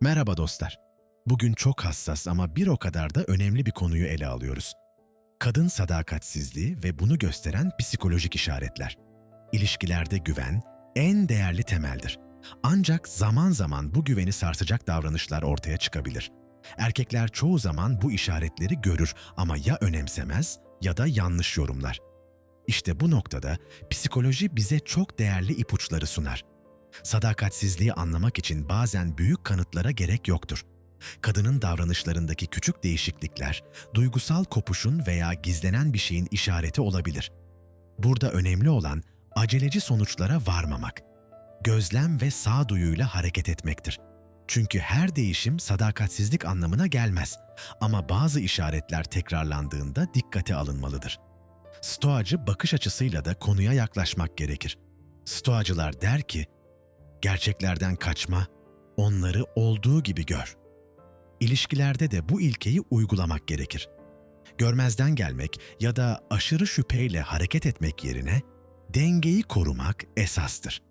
Merhaba dostlar. Bugün çok hassas ama bir o kadar da önemli bir konuyu ele alıyoruz. Kadın sadakatsizliği ve bunu gösteren psikolojik işaretler. İlişkilerde güven en değerli temeldir. Ancak zaman zaman bu güveni sarsacak davranışlar ortaya çıkabilir. Erkekler çoğu zaman bu işaretleri görür ama ya önemsemez ya da yanlış yorumlar. İşte bu noktada psikoloji bize çok değerli ipuçları sunar. Sadakatsizliği anlamak için bazen büyük kanıtlara gerek yoktur. Kadının davranışlarındaki küçük değişiklikler, duygusal kopuşun veya gizlenen bir şeyin işareti olabilir. Burada önemli olan aceleci sonuçlara varmamak. Gözlem ve sağduyuyla hareket etmektir. Çünkü her değişim sadakatsizlik anlamına gelmez ama bazı işaretler tekrarlandığında dikkate alınmalıdır. Stoacı bakış açısıyla da konuya yaklaşmak gerekir. Stoacılar der ki, gerçeklerden kaçma, onları olduğu gibi gör. İlişkilerde de bu ilkeyi uygulamak gerekir. Görmezden gelmek ya da aşırı şüpheyle hareket etmek yerine dengeyi korumak esastır.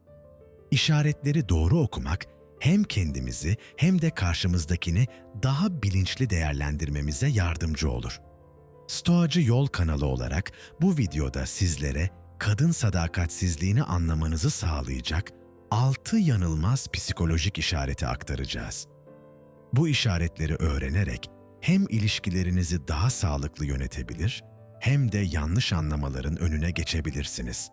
İşaretleri doğru okumak hem kendimizi hem de karşımızdakini daha bilinçli değerlendirmemize yardımcı olur. Stoacı Yol kanalı olarak bu videoda sizlere kadın sadakatsizliğini anlamanızı sağlayacak 6 yanılmaz psikolojik işareti aktaracağız. Bu işaretleri öğrenerek hem ilişkilerinizi daha sağlıklı yönetebilir hem de yanlış anlamaların önüne geçebilirsiniz.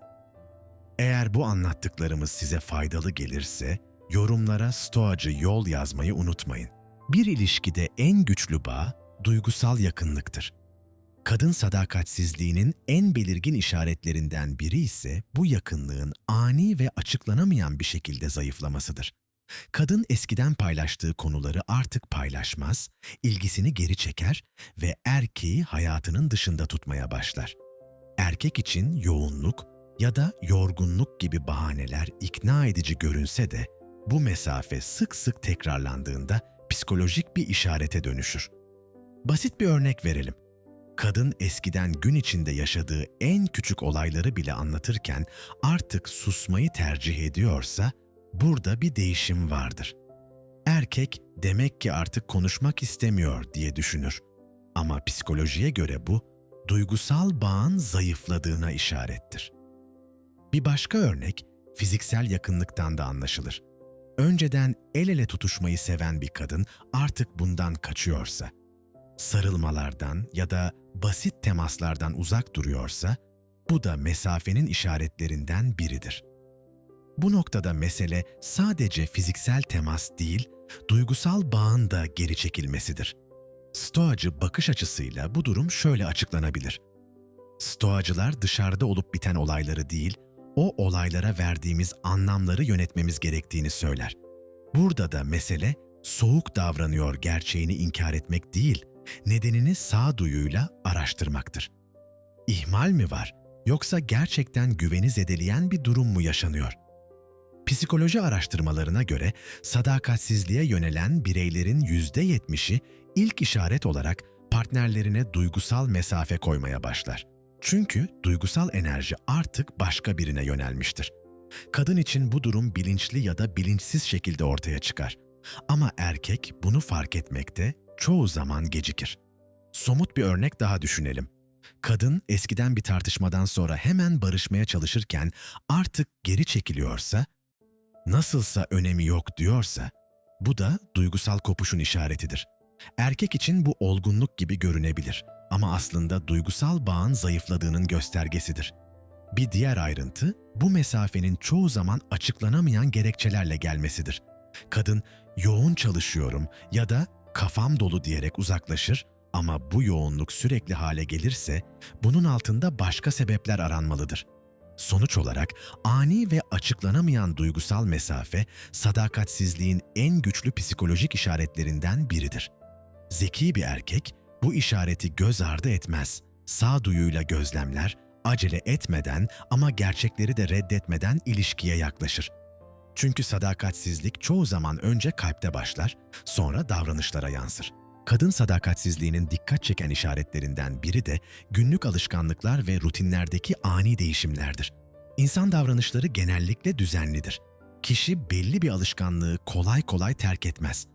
Eğer bu anlattıklarımız size faydalı gelirse yorumlara stoacı yol yazmayı unutmayın. Bir ilişkide en güçlü bağ duygusal yakınlıktır. Kadın sadakatsizliğinin en belirgin işaretlerinden biri ise bu yakınlığın ani ve açıklanamayan bir şekilde zayıflamasıdır. Kadın eskiden paylaştığı konuları artık paylaşmaz, ilgisini geri çeker ve erkeği hayatının dışında tutmaya başlar. Erkek için yoğunluk ya da yorgunluk gibi bahaneler ikna edici görünse de bu mesafe sık sık tekrarlandığında psikolojik bir işarete dönüşür. Basit bir örnek verelim. Kadın eskiden gün içinde yaşadığı en küçük olayları bile anlatırken artık susmayı tercih ediyorsa burada bir değişim vardır. Erkek demek ki artık konuşmak istemiyor diye düşünür. Ama psikolojiye göre bu duygusal bağın zayıfladığına işarettir. Bir başka örnek fiziksel yakınlıktan da anlaşılır. Önceden el ele tutuşmayı seven bir kadın artık bundan kaçıyorsa, sarılmalardan ya da basit temaslardan uzak duruyorsa, bu da mesafenin işaretlerinden biridir. Bu noktada mesele sadece fiziksel temas değil, duygusal bağın da geri çekilmesidir. Stoacı bakış açısıyla bu durum şöyle açıklanabilir. Stoacılar dışarıda olup biten olayları değil, o olaylara verdiğimiz anlamları yönetmemiz gerektiğini söyler. Burada da mesele soğuk davranıyor gerçeğini inkar etmek değil, nedenini sağduyuyla araştırmaktır. İhmal mi var yoksa gerçekten güveni zedeleyen bir durum mu yaşanıyor? Psikoloji araştırmalarına göre sadakatsizliğe yönelen bireylerin %70'i ilk işaret olarak partnerlerine duygusal mesafe koymaya başlar. Çünkü duygusal enerji artık başka birine yönelmiştir. Kadın için bu durum bilinçli ya da bilinçsiz şekilde ortaya çıkar. Ama erkek bunu fark etmekte çoğu zaman gecikir. Somut bir örnek daha düşünelim. Kadın eskiden bir tartışmadan sonra hemen barışmaya çalışırken artık geri çekiliyorsa, nasılsa önemi yok diyorsa, bu da duygusal kopuşun işaretidir. Erkek için bu olgunluk gibi görünebilir ama aslında duygusal bağın zayıfladığının göstergesidir. Bir diğer ayrıntı, bu mesafenin çoğu zaman açıklanamayan gerekçelerle gelmesidir. Kadın, yoğun çalışıyorum ya da kafam dolu diyerek uzaklaşır ama bu yoğunluk sürekli hale gelirse bunun altında başka sebepler aranmalıdır. Sonuç olarak ani ve açıklanamayan duygusal mesafe sadakatsizliğin en güçlü psikolojik işaretlerinden biridir. Zeki bir erkek bu işareti göz ardı etmez. Sağduyuyla gözlemler, acele etmeden ama gerçekleri de reddetmeden ilişkiye yaklaşır. Çünkü sadakatsizlik çoğu zaman önce kalpte başlar, sonra davranışlara yansır. Kadın sadakatsizliğinin dikkat çeken işaretlerinden biri de günlük alışkanlıklar ve rutinlerdeki ani değişimlerdir. İnsan davranışları genellikle düzenlidir. Kişi belli bir alışkanlığı kolay kolay terk etmez.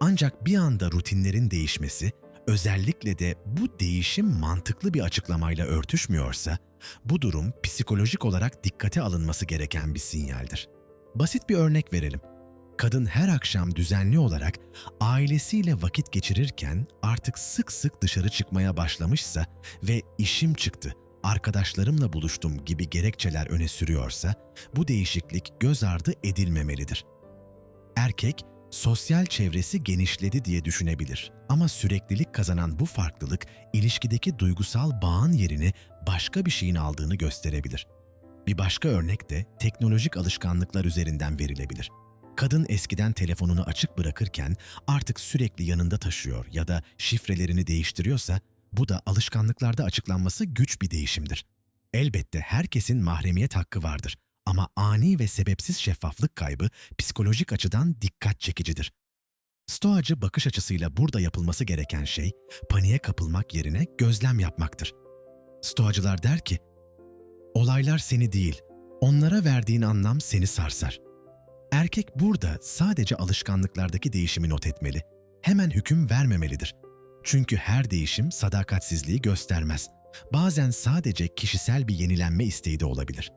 Ancak bir anda rutinlerin değişmesi, özellikle de bu değişim mantıklı bir açıklamayla örtüşmüyorsa, bu durum psikolojik olarak dikkate alınması gereken bir sinyaldir. Basit bir örnek verelim. Kadın her akşam düzenli olarak ailesiyle vakit geçirirken artık sık sık dışarı çıkmaya başlamışsa ve işim çıktı, arkadaşlarımla buluştum gibi gerekçeler öne sürüyorsa bu değişiklik göz ardı edilmemelidir. Erkek sosyal çevresi genişledi diye düşünebilir ama süreklilik kazanan bu farklılık ilişkideki duygusal bağın yerini başka bir şeyin aldığını gösterebilir. Bir başka örnek de teknolojik alışkanlıklar üzerinden verilebilir. Kadın eskiden telefonunu açık bırakırken artık sürekli yanında taşıyor ya da şifrelerini değiştiriyorsa bu da alışkanlıklarda açıklanması güç bir değişimdir. Elbette herkesin mahremiyet hakkı vardır ama ani ve sebepsiz şeffaflık kaybı psikolojik açıdan dikkat çekicidir. Stoacı bakış açısıyla burada yapılması gereken şey paniğe kapılmak yerine gözlem yapmaktır. Stoacılar der ki, olaylar seni değil, onlara verdiğin anlam seni sarsar. Erkek burada sadece alışkanlıklardaki değişimi not etmeli. Hemen hüküm vermemelidir. Çünkü her değişim sadakatsizliği göstermez. Bazen sadece kişisel bir yenilenme isteği de olabilir.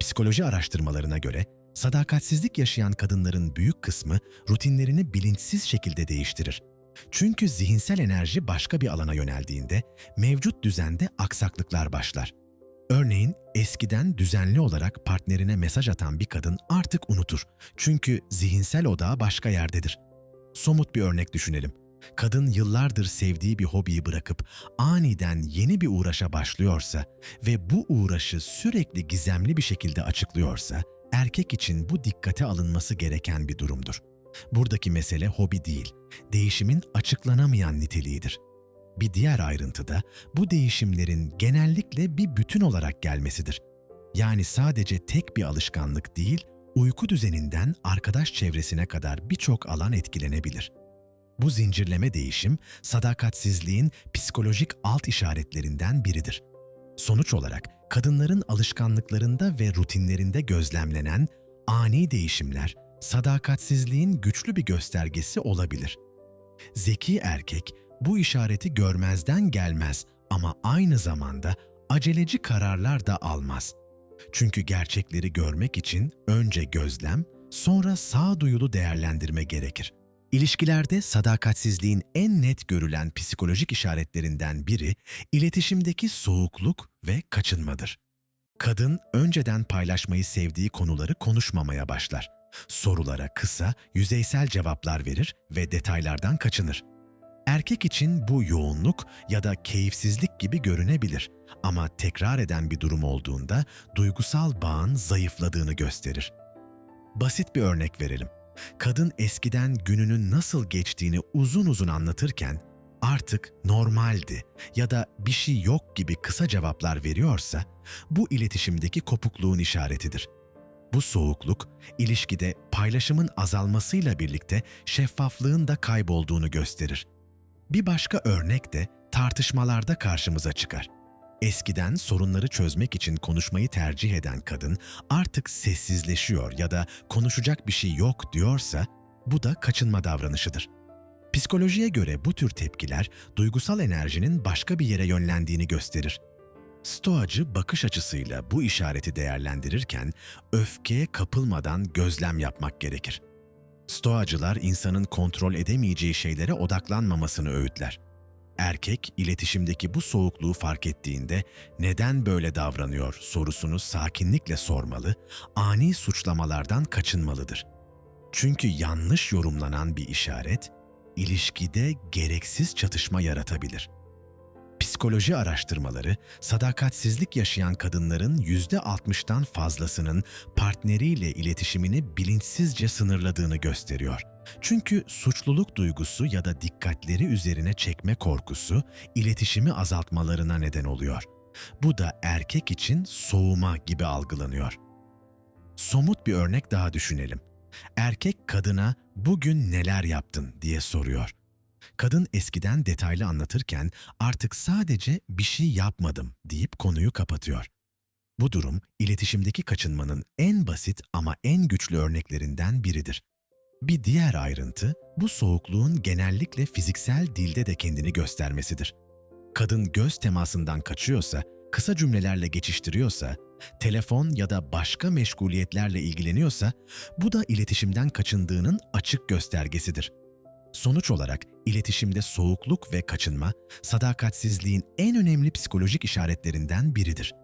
Psikoloji araştırmalarına göre sadakatsizlik yaşayan kadınların büyük kısmı rutinlerini bilinçsiz şekilde değiştirir. Çünkü zihinsel enerji başka bir alana yöneldiğinde mevcut düzende aksaklıklar başlar. Örneğin eskiden düzenli olarak partnerine mesaj atan bir kadın artık unutur. Çünkü zihinsel odağı başka yerdedir. Somut bir örnek düşünelim. Kadın yıllardır sevdiği bir hobiyi bırakıp aniden yeni bir uğraşa başlıyorsa ve bu uğraşı sürekli gizemli bir şekilde açıklıyorsa, erkek için bu dikkate alınması gereken bir durumdur. Buradaki mesele hobi değil, değişimin açıklanamayan niteliğidir. Bir diğer ayrıntı da bu değişimlerin genellikle bir bütün olarak gelmesidir. Yani sadece tek bir alışkanlık değil, uyku düzeninden arkadaş çevresine kadar birçok alan etkilenebilir. Bu zincirleme değişim, sadakatsizliğin psikolojik alt işaretlerinden biridir. Sonuç olarak kadınların alışkanlıklarında ve rutinlerinde gözlemlenen ani değişimler, sadakatsizliğin güçlü bir göstergesi olabilir. Zeki erkek bu işareti görmezden gelmez ama aynı zamanda aceleci kararlar da almaz. Çünkü gerçekleri görmek için önce gözlem, sonra sağduyulu değerlendirme gerekir. İlişkilerde sadakatsizliğin en net görülen psikolojik işaretlerinden biri iletişimdeki soğukluk ve kaçınmadır. Kadın önceden paylaşmayı sevdiği konuları konuşmamaya başlar. Sorulara kısa, yüzeysel cevaplar verir ve detaylardan kaçınır. Erkek için bu yoğunluk ya da keyifsizlik gibi görünebilir ama tekrar eden bir durum olduğunda duygusal bağın zayıfladığını gösterir. Basit bir örnek verelim. Kadın eskiden gününün nasıl geçtiğini uzun uzun anlatırken artık normaldi ya da bir şey yok gibi kısa cevaplar veriyorsa bu iletişimdeki kopukluğun işaretidir. Bu soğukluk ilişkide paylaşımın azalmasıyla birlikte şeffaflığın da kaybolduğunu gösterir. Bir başka örnek de tartışmalarda karşımıza çıkar. Eskiden sorunları çözmek için konuşmayı tercih eden kadın artık sessizleşiyor ya da konuşacak bir şey yok diyorsa bu da kaçınma davranışıdır. Psikolojiye göre bu tür tepkiler duygusal enerjinin başka bir yere yönlendiğini gösterir. Stoacı bakış açısıyla bu işareti değerlendirirken öfkeye kapılmadan gözlem yapmak gerekir. Stoacılar insanın kontrol edemeyeceği şeylere odaklanmamasını öğütler. Erkek iletişimdeki bu soğukluğu fark ettiğinde neden böyle davranıyor sorusunu sakinlikle sormalı, ani suçlamalardan kaçınmalıdır. Çünkü yanlış yorumlanan bir işaret ilişkide gereksiz çatışma yaratabilir. Psikoloji araştırmaları, sadakatsizlik yaşayan kadınların %60'tan fazlasının partneriyle iletişimini bilinçsizce sınırladığını gösteriyor. Çünkü suçluluk duygusu ya da dikkatleri üzerine çekme korkusu iletişimi azaltmalarına neden oluyor. Bu da erkek için soğuma gibi algılanıyor. Somut bir örnek daha düşünelim. Erkek kadına "Bugün neler yaptın?" diye soruyor. Kadın eskiden detaylı anlatırken artık sadece "Bir şey yapmadım." deyip konuyu kapatıyor. Bu durum iletişimdeki kaçınmanın en basit ama en güçlü örneklerinden biridir. Bir diğer ayrıntı bu soğukluğun genellikle fiziksel dilde de kendini göstermesidir. Kadın göz temasından kaçıyorsa, kısa cümlelerle geçiştiriyorsa, telefon ya da başka meşguliyetlerle ilgileniyorsa bu da iletişimden kaçındığının açık göstergesidir. Sonuç olarak iletişimde soğukluk ve kaçınma, sadakatsizliğin en önemli psikolojik işaretlerinden biridir.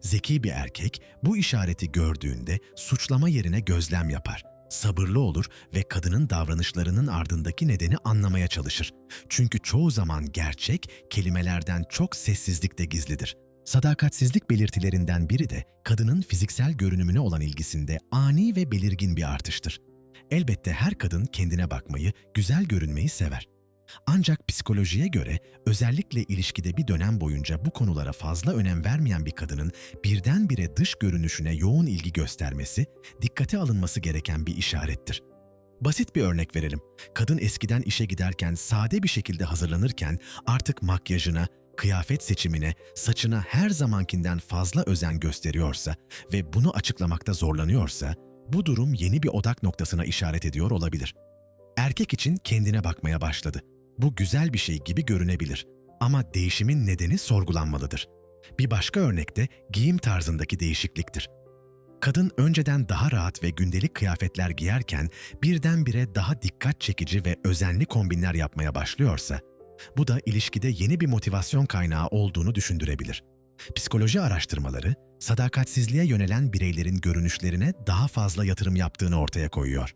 Zeki bir erkek bu işareti gördüğünde suçlama yerine gözlem yapar. Sabırlı olur ve kadının davranışlarının ardındaki nedeni anlamaya çalışır. Çünkü çoğu zaman gerçek kelimelerden çok sessizlikte gizlidir. Sadakatsizlik belirtilerinden biri de kadının fiziksel görünümüne olan ilgisinde ani ve belirgin bir artıştır. Elbette her kadın kendine bakmayı, güzel görünmeyi sever. Ancak psikolojiye göre özellikle ilişkide bir dönem boyunca bu konulara fazla önem vermeyen bir kadının birdenbire dış görünüşüne yoğun ilgi göstermesi, dikkate alınması gereken bir işarettir. Basit bir örnek verelim. Kadın eskiden işe giderken sade bir şekilde hazırlanırken artık makyajına, kıyafet seçimine, saçına her zamankinden fazla özen gösteriyorsa ve bunu açıklamakta zorlanıyorsa, bu durum yeni bir odak noktasına işaret ediyor olabilir. Erkek için kendine bakmaya başladı. Bu güzel bir şey gibi görünebilir ama değişimin nedeni sorgulanmalıdır. Bir başka örnek de giyim tarzındaki değişikliktir. Kadın önceden daha rahat ve gündelik kıyafetler giyerken birdenbire daha dikkat çekici ve özenli kombinler yapmaya başlıyorsa, bu da ilişkide yeni bir motivasyon kaynağı olduğunu düşündürebilir. Psikoloji araştırmaları, sadakatsizliğe yönelen bireylerin görünüşlerine daha fazla yatırım yaptığını ortaya koyuyor.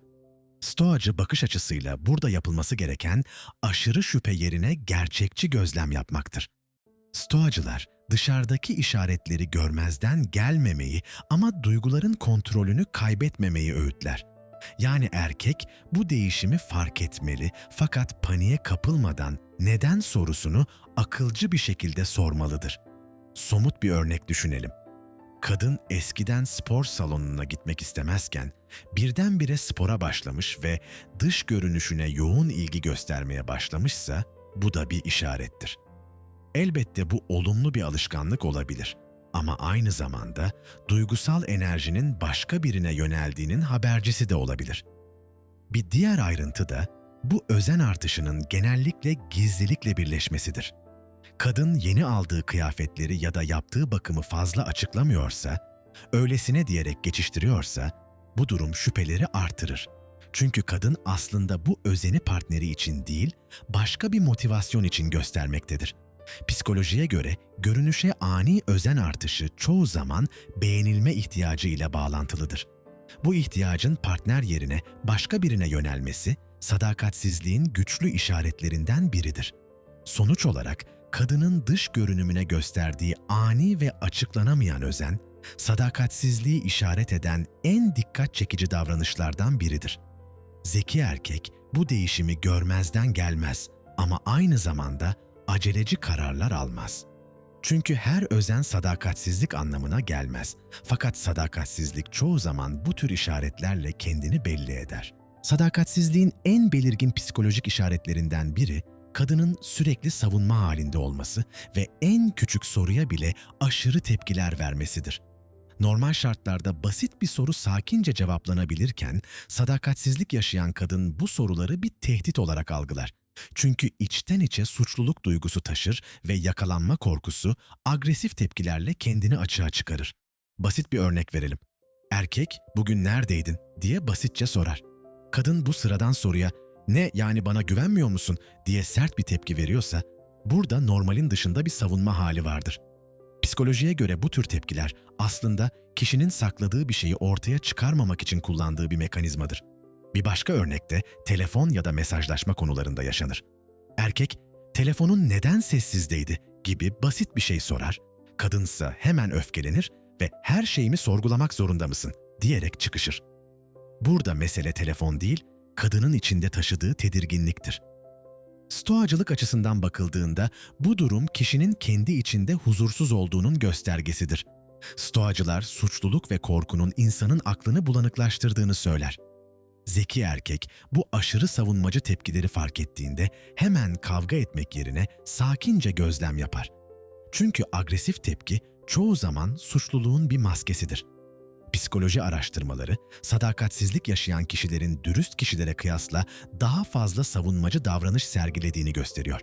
Stoacı bakış açısıyla burada yapılması gereken aşırı şüphe yerine gerçekçi gözlem yapmaktır. Stoacılar dışarıdaki işaretleri görmezden gelmemeyi ama duyguların kontrolünü kaybetmemeyi öğütler. Yani erkek bu değişimi fark etmeli fakat paniğe kapılmadan neden sorusunu akılcı bir şekilde sormalıdır. Somut bir örnek düşünelim. Kadın eskiden spor salonuna gitmek istemezken birdenbire spora başlamış ve dış görünüşüne yoğun ilgi göstermeye başlamışsa bu da bir işarettir. Elbette bu olumlu bir alışkanlık olabilir ama aynı zamanda duygusal enerjinin başka birine yöneldiğinin habercisi de olabilir. Bir diğer ayrıntı da bu özen artışının genellikle gizlilikle birleşmesidir. Kadın yeni aldığı kıyafetleri ya da yaptığı bakımı fazla açıklamıyorsa, öylesine diyerek geçiştiriyorsa bu durum şüpheleri artırır. Çünkü kadın aslında bu özeni partneri için değil, başka bir motivasyon için göstermektedir. Psikolojiye göre görünüşe ani özen artışı çoğu zaman beğenilme ihtiyacı ile bağlantılıdır. Bu ihtiyacın partner yerine başka birine yönelmesi, sadakatsizliğin güçlü işaretlerinden biridir. Sonuç olarak kadının dış görünümüne gösterdiği ani ve açıklanamayan özen, sadakatsizliği işaret eden en dikkat çekici davranışlardan biridir. Zeki erkek bu değişimi görmezden gelmez ama aynı zamanda aceleci kararlar almaz. Çünkü her özen sadakatsizlik anlamına gelmez. Fakat sadakatsizlik çoğu zaman bu tür işaretlerle kendini belli eder. Sadakatsizliğin en belirgin psikolojik işaretlerinden biri, kadının sürekli savunma halinde olması ve en küçük soruya bile aşırı tepkiler vermesidir. Normal şartlarda basit bir soru sakince cevaplanabilirken, sadakatsizlik yaşayan kadın bu soruları bir tehdit olarak algılar. Çünkü içten içe suçluluk duygusu taşır ve yakalanma korkusu agresif tepkilerle kendini açığa çıkarır. Basit bir örnek verelim. Erkek, bugün neredeydin diye basitçe sorar. Kadın bu sıradan soruya, ne yani bana güvenmiyor musun diye sert bir tepki veriyorsa, burada normalin dışında bir savunma hali vardır. Psikolojiye göre bu tür tepkiler aslında kişinin sakladığı bir şeyi ortaya çıkarmamak için kullandığı bir mekanizmadır. Bir başka örnekte telefon ya da mesajlaşma konularında yaşanır. Erkek, telefonun neden sessizdeydi gibi basit bir şey sorar, kadınsa hemen öfkelenir ve her şeyimi sorgulamak zorunda mısın diyerek çıkışır. Burada mesele telefon değil, kadının içinde taşıdığı tedirginliktir. Stoacılık açısından bakıldığında bu durum kişinin kendi içinde huzursuz olduğunun göstergesidir. Stoacılar suçluluk ve korkunun insanın aklını bulanıklaştırdığını söyler. Zeki erkek bu aşırı savunmacı tepkileri fark ettiğinde hemen kavga etmek yerine sakince gözlem yapar. Çünkü agresif tepki çoğu zaman suçluluğun bir maskesidir. Psikoloji araştırmaları, sadakatsizlik yaşayan kişilerin dürüst kişilere kıyasla daha fazla savunmacı davranış sergilediğini gösteriyor.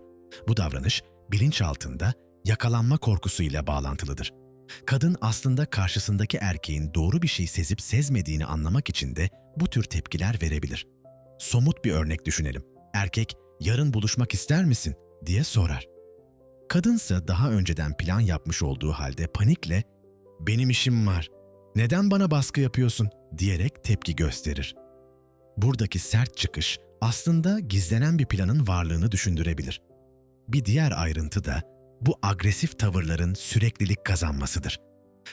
Bu davranış bilinçaltında yakalanma korkusuyla bağlantılıdır. Kadın aslında karşısındaki erkeğin doğru bir şey sezip sezmediğini anlamak için de bu tür tepkiler verebilir. Somut bir örnek düşünelim. Erkek, yarın buluşmak ister misin diye sorar. Kadınsa daha önceden plan yapmış olduğu halde panikle benim işim var, neden bana baskı yapıyorsun diyerek tepki gösterir. Buradaki sert çıkış aslında gizlenen bir planın varlığını düşündürebilir. Bir diğer ayrıntı da bu agresif tavırların süreklilik kazanmasıdır.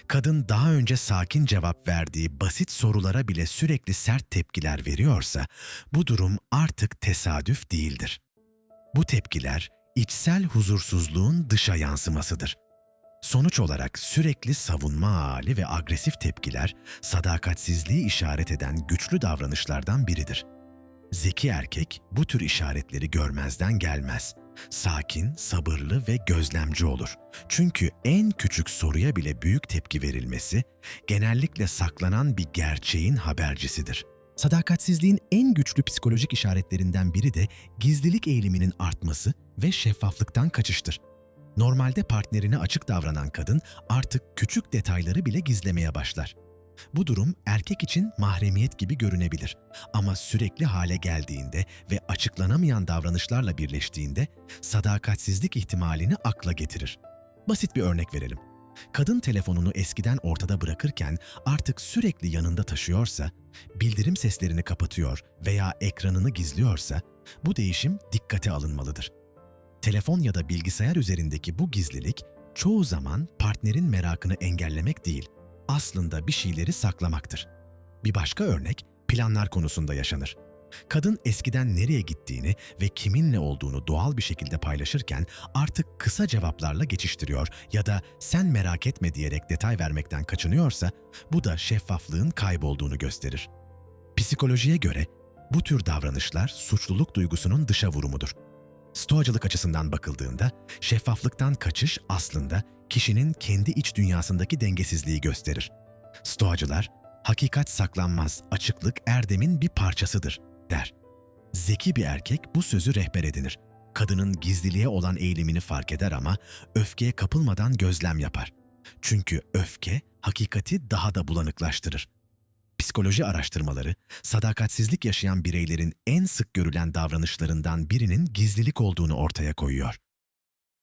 Kadın daha önce sakin cevap verdiği basit sorulara bile sürekli sert tepkiler veriyorsa bu durum artık tesadüf değildir. Bu tepkiler içsel huzursuzluğun dışa yansımasıdır. Sonuç olarak sürekli savunma hali ve agresif tepkiler sadakatsizliği işaret eden güçlü davranışlardan biridir. Zeki erkek bu tür işaretleri görmezden gelmez. Sakin, sabırlı ve gözlemci olur. Çünkü en küçük soruya bile büyük tepki verilmesi genellikle saklanan bir gerçeğin habercisidir. Sadakatsizliğin en güçlü psikolojik işaretlerinden biri de gizlilik eğiliminin artması ve şeffaflıktan kaçıştır. Normalde partnerine açık davranan kadın artık küçük detayları bile gizlemeye başlar. Bu durum erkek için mahremiyet gibi görünebilir ama sürekli hale geldiğinde ve açıklanamayan davranışlarla birleştiğinde sadakatsizlik ihtimalini akla getirir. Basit bir örnek verelim. Kadın telefonunu eskiden ortada bırakırken artık sürekli yanında taşıyorsa, bildirim seslerini kapatıyor veya ekranını gizliyorsa bu değişim dikkate alınmalıdır. Telefon ya da bilgisayar üzerindeki bu gizlilik çoğu zaman partnerin merakını engellemek değil, aslında bir şeyleri saklamaktır. Bir başka örnek planlar konusunda yaşanır. Kadın eskiden nereye gittiğini ve kiminle olduğunu doğal bir şekilde paylaşırken artık kısa cevaplarla geçiştiriyor ya da sen merak etme diyerek detay vermekten kaçınıyorsa bu da şeffaflığın kaybolduğunu gösterir. Psikolojiye göre bu tür davranışlar suçluluk duygusunun dışa vurumudur. Stoacılık açısından bakıldığında şeffaflıktan kaçış aslında kişinin kendi iç dünyasındaki dengesizliği gösterir. Stoacılar, hakikat saklanmaz, açıklık erdemin bir parçasıdır der. Zeki bir erkek bu sözü rehber edinir. Kadının gizliliğe olan eğilimini fark eder ama öfkeye kapılmadan gözlem yapar. Çünkü öfke hakikati daha da bulanıklaştırır. Psikoloji araştırmaları, sadakatsizlik yaşayan bireylerin en sık görülen davranışlarından birinin gizlilik olduğunu ortaya koyuyor.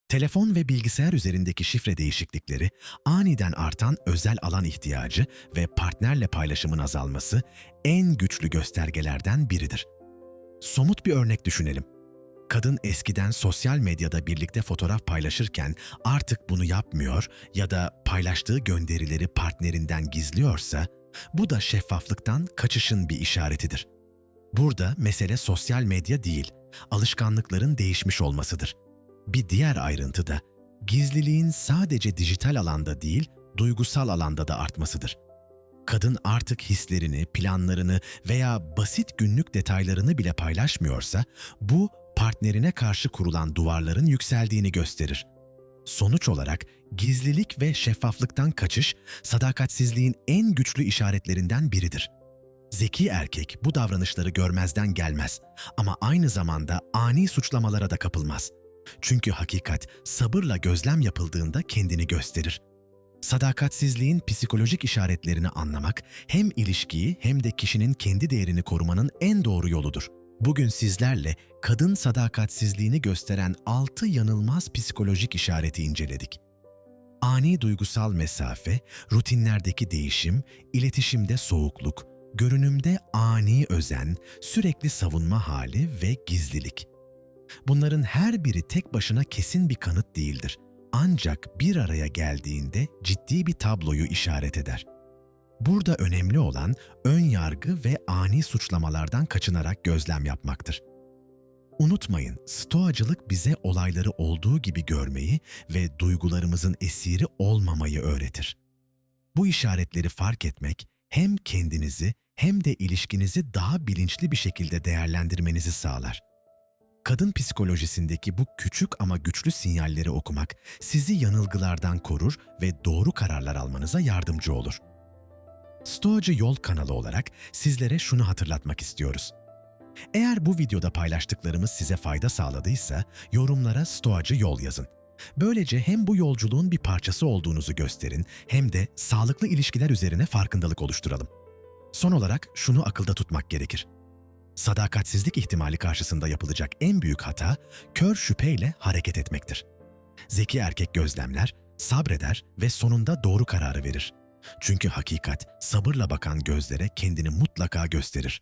Telefon ve bilgisayar üzerindeki şifre değişiklikleri, aniden artan özel alan ihtiyacı ve partnerle paylaşımın azalması en güçlü göstergelerden biridir. Somut bir örnek düşünelim. Kadın eskiden sosyal medyada birlikte fotoğraf paylaşırken artık bunu yapmıyor ya da paylaştığı gönderileri partnerinden gizliyorsa, bu da şeffaflıktan kaçışın bir işaretidir. Burada mesele sosyal medya değil, alışkanlıkların değişmiş olmasıdır. Bir diğer ayrıntı da gizliliğin sadece dijital alanda değil, duygusal alanda da artmasıdır. Kadın artık hislerini, planlarını veya basit günlük detaylarını bile paylaşmıyorsa, bu partnerine karşı kurulan duvarların yükseldiğini gösterir. Sonuç olarak gizlilik ve şeffaflıktan kaçış, sadakatsizliğin en güçlü işaretlerinden biridir. Zeki erkek bu davranışları görmezden gelmez ama aynı zamanda ani suçlamalara da kapılmaz. Çünkü hakikat sabırla gözlem yapıldığında kendini gösterir. Sadakatsizliğin psikolojik işaretlerini anlamak hem ilişkiyi hem de kişinin kendi değerini korumanın en doğru yoludur. Bugün sizlerle kadın sadakatsizliğini gösteren 6 yanılmaz psikolojik işareti inceledik. Ani duygusal mesafe, rutinlerdeki değişim, iletişimde soğukluk, görünümde ani özen, sürekli savunma hali ve gizlilik. Bunların her biri tek başına kesin bir kanıt değildir. Ancak bir araya geldiğinde ciddi bir tabloyu işaret eder. Burada önemli olan ön yargı ve ani suçlamalardan kaçınarak gözlem yapmaktır. Unutmayın, stoacılık bize olayları olduğu gibi görmeyi ve duygularımızın esiri olmamayı öğretir. Bu işaretleri fark etmek hem kendinizi hem de ilişkinizi daha bilinçli bir şekilde değerlendirmenizi sağlar. Kadın psikolojisindeki bu küçük ama güçlü sinyalleri okumak sizi yanılgılardan korur ve doğru kararlar almanıza yardımcı olur. Stoacı Yol kanalı olarak sizlere şunu hatırlatmak istiyoruz. Eğer bu videoda paylaştıklarımız size fayda sağladıysa yorumlara Stoacı Yol yazın. Böylece hem bu yolculuğun bir parçası olduğunuzu gösterin hem de sağlıklı ilişkiler üzerine farkındalık oluşturalım. Son olarak şunu akılda tutmak gerekir. Sadakatsizlik ihtimali karşısında yapılacak en büyük hata kör şüpheyle hareket etmektir. Zeki erkek gözlemler, sabreder ve sonunda doğru kararı verir. Çünkü hakikat sabırla bakan gözlere kendini mutlaka gösterir.